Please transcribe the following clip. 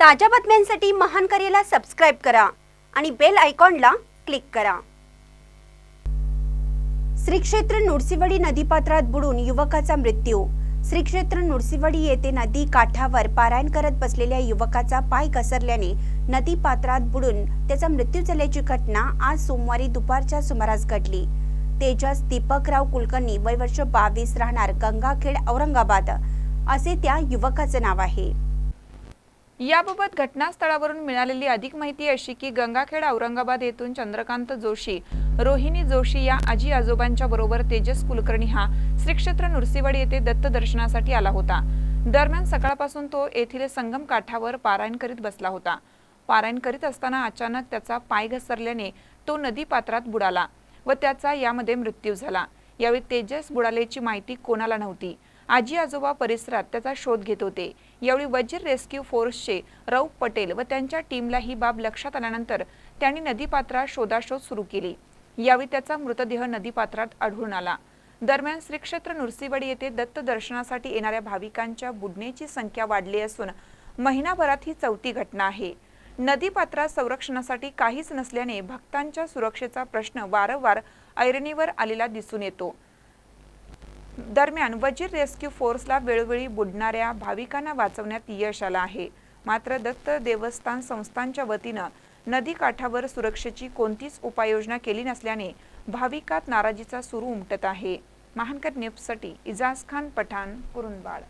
ताज्या बातम्यांसाठी महान करेला सबस्क्राईब करा आणि बेल आयकॉनला क्लिक करा. श्री क्षेत्र नृसिंहवाडी नदीपात्रात बुडून युवकाचा मृत्यू. श्री क्षेत्र नृसिंहवाडी येथे नदी काठावर पारायण करत बसलेल्या युवकाचा पाय घसरल्याने नदी पात्रात बुडून त्याचा मृत्यू झाल्याची घटना आज सोमवारी दुपारच्या सुमारास घडली. तेजस दीपकराव कुलकर्णी वय वर्ष बावीस राहणार गंगाखेड औरंगाबाद. असे त्या युवकाचे नाव आहे. याबाबत घटनास्थळावरून मिळालेली अधिक माहिती अशी की गंगाखेड औरंगाबाद येथून चंद्रकांत जोशी रोहिणी जोशी या आजी आजोबांच्या बरोबर तेजस कुलकर्णी हा श्रीक्षेत्र क्षेत्र येथे दत्त दर्शनासाठी आला होता. दरम्यान सकाळपासून तो येथील संगम काठावर पारायण करीत बसला होता. पारायण करीत असताना अचानक त्याचा पाय घसरल्याने तो नदी पात्रात बुडाला व त्याचा यामध्ये मृत्यू झाला. यावेळी तेजस बुडाल्याची माहिती कोणाला नव्हती. आजी आजोबा परिसरात त्याचा शोध घेत होते. यावेळी वजीर रेस्क्यू फोर्सचे रौफ पटेल व त्यांच्या टीमला ही बाब लक्षात आल्यानंतर त्यांनी नदीपात्रात शोधाशोध सुरू केली. यावेळी त्याचा मृतदेह नदीपात्रात आढळून आला. दरम्यान श्रीक्षेत्र क्षेत्र येथे दत्त दर्शनासाठी येणाऱ्या भाविकांच्या बुडण्याची संख्या वाढली असून महिनाभरात ही चौथी घटना आहे. नदीपात्रात संरक्षणासाठी काहीच नसल्याने भक्तांच्या सुरक्षेचा प्रश्न वारंवार ऐरणीवर आलेला दिसून येतो. दरम्यान वजीर रेस्क्यू फोर्सला वेळोवेळी बुडणाऱ्या भाविकांना वाचवण्यात यश आलं आहे. मात्र दत्त देवस्थान संस्थांच्या वतीनं नदी काठावर सुरक्षेची कोणतीच उपाययोजना केली नसल्याने भाविकात नाराजीचा सुरू उमटत आहे. महानकर न्यूजसाठी इजाज खान पठाण कुरुंदवाड.